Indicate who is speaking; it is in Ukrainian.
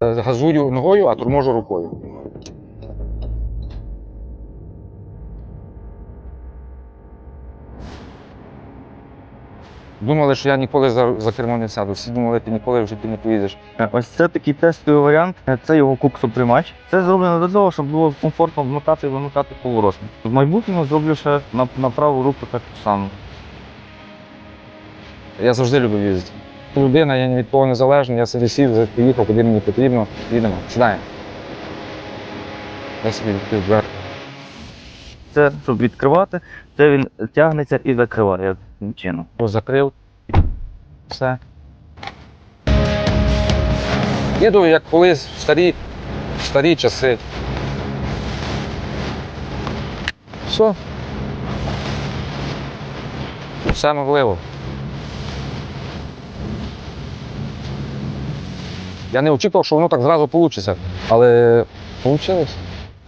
Speaker 1: Е, Газую ногою, а торможу рукою. Думали, що я ніколи за, за кермо не сяду. Всі думали, ти ніколи в житті не поїдеш.
Speaker 2: Е, Ось це такий тестовий варіант. Е, Це його куксоприймач. Це зроблено для того, щоб було комфортно вмотати і вимикати поворотник. В майбутньому зроблю ще на, на праву руку так само.
Speaker 1: Я завжди любив їздити. Людина, я ні від кого не залежний, я собі сів, поїхав, куди мені потрібно. Їдемо, сідаємо. Я собі відкрив двері.
Speaker 2: Це щоб відкривати, це він тягнеться і закриває чином.
Speaker 1: Закрив. Все. Їду, як колись в старі, в старі часи. Все. Все можливо. Я не очікував, що воно так зразу вийде, але вийшло.